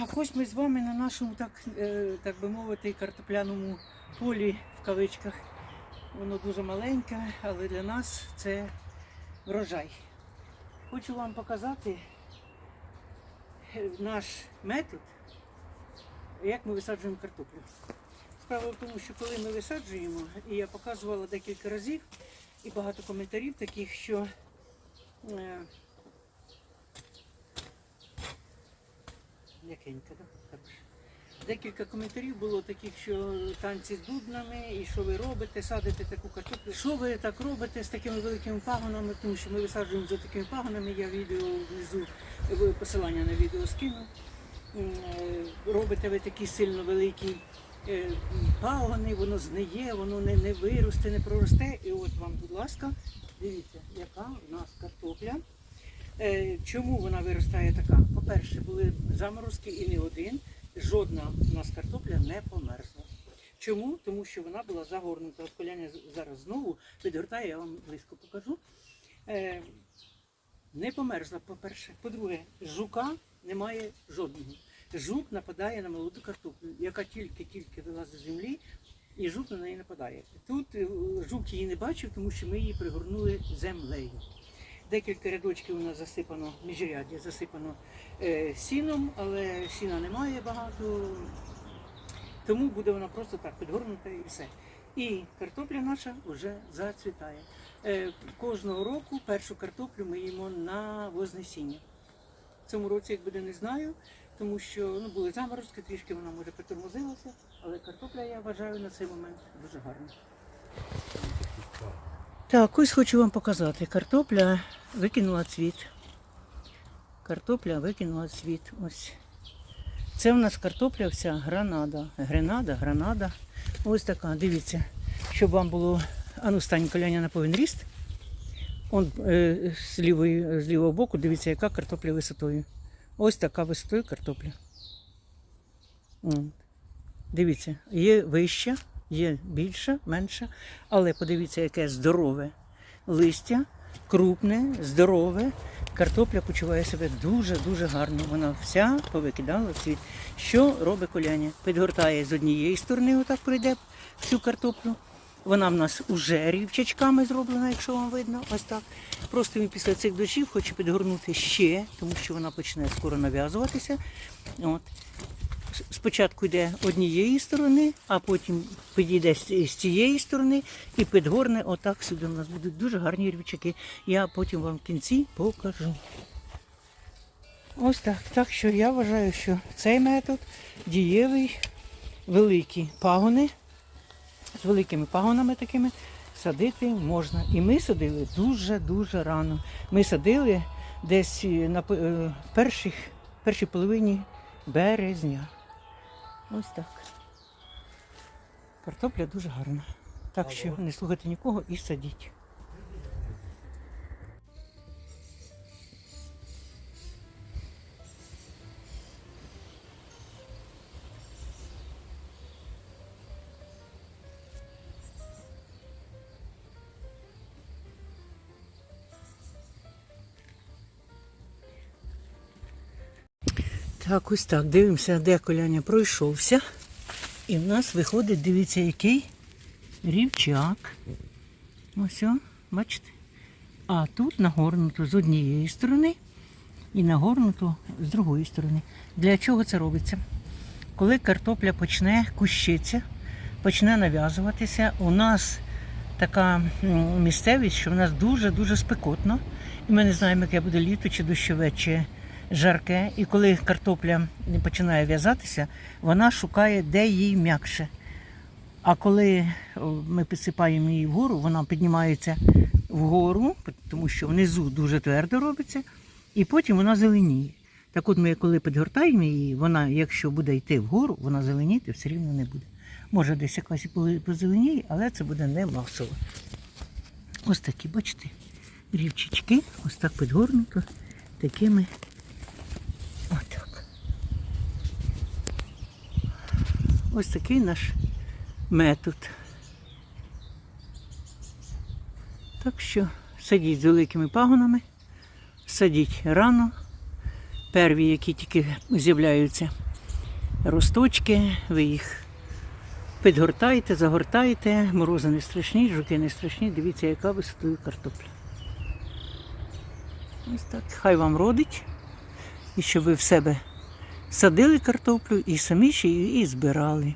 Так, ось ми з вами на нашому, так, е, так би мовити, картопляному полі в кавичках. Воно дуже маленьке, але для нас це врожай. Хочу вам показати е, наш метод, як ми висаджуємо картоплю. Справа в тому, що коли ми висаджуємо, і я показувала декілька разів, і багато коментарів таких, що М'якенька, так? Декілька коментарів було таких, що танці з бубнами, і що ви робите, садите таку картоплю. Що ви так робите з такими великими пагонами, тому що ми висаджуємо за такими пагонами, я відео внизу посилання на відео скину. Е, Робите ви такі сильно великі е, пагони, воно згниє, воно не, не виросте, не проросте. І от вам, будь ласка, дивіться, яка в нас картопля. Е, Чому вона виростає така? По-перше, були заморозки і не один. Жодна у нас картопля не померзла. Чому? Тому що вона була загорнута. От коляня зараз знову підгортає, я вам близько покажу. Е, не померзла, по-перше. По-друге, жука немає жодного. Жук нападає на молоду картоплю, яка тільки-тільки вилазить з землі, і жук на неї нападає. Тут е, жук її не бачив, тому що ми її пригорнули землею. Декілька рядочків у нас засипано, міжряддя засипано е, сіном, але сіна немає багато, тому буде вона просто так підгорнута і все. І картопля наша вже зацвітає. Е, кожного року першу картоплю ми їмо на вознесіння. В цьому році, як буде, не знаю, тому що ну, були заморозки, трішки вона може притормозилася, але картопля, я вважаю, на цей момент дуже гарна. Так, ось хочу вам показати. Картопля викинула цвіт. Картопля викинула цвіт. Ось. Це у нас картопля вся гранада. Гренада, гранада. Ось така. Дивіться, щоб вам було. Ану, стань коляня на повен ріст. Он е, з, лівої, з лівого боку, дивіться, яка картопля висотою. Ось така висотою картопля. Дивіться, є вища, є більша, менша, але подивіться, яке здорове листя, крупне, здорове. Картопля почуває себе дуже-дуже гарно. Вона вся повикидала цвіт. Що робить коляня? Підгортає з однієї сторони, отак пройде всю картоплю. Вона в нас уже рівчачками зроблена, якщо вам видно, ось так. Просто він після цих дощів хоче підгорнути ще, тому що вона почне скоро нав'язуватися. От. Спочатку йде однієї сторони, а потім підійде з цієї сторони і підгорне отак сюди. У нас будуть дуже гарні рівчаки. Я потім вам в кінці покажу. Ось так. Так що я вважаю, що цей метод дієвий, великі пагони, з великими пагонами такими садити можна. І ми садили дуже-дуже рано. Ми садили десь е, на е, перших, першій половині березня. Ось так. Картопля дуже гарна. Так що не слухайте нікого і садіть. Так, ось так. Дивимося, де коляня пройшовся. І в нас виходить, дивіться, який рівчак. Ось, о, бачите? А тут нагорнуто з однієї сторони і нагорнуто з другої сторони. Для чого це робиться? Коли картопля почне кущитися, почне нав'язуватися, у нас така місцевість, що в нас дуже-дуже спекотно. І ми не знаємо, яке буде літо, чи дощове, чи жарке. І коли картопля починає в'язатися, вона шукає, де їй м'якше. А коли ми підсипаємо її вгору, вона піднімається вгору, тому що внизу дуже твердо робиться, і потім вона зеленіє. Так от ми, коли підгортаємо її, вона, якщо буде йти вгору, вона зеленіти все рівно не буде. Може, десь якась позеленіє, але це буде не масово. Ось такі, бачите, рівчички, ось так підгорнуто такими. Отак. Ось такий наш метод. Так що садіть з великими пагонами, садіть рано. Перві, які тільки з'являються росточки, ви їх підгортаєте, загортаєте, морози не страшні, жуки не страшні. Дивіться, яка висотою картопля. Ось так. Хай вам родить. І щоб ви в себе садили картоплю і самі ще її збирали.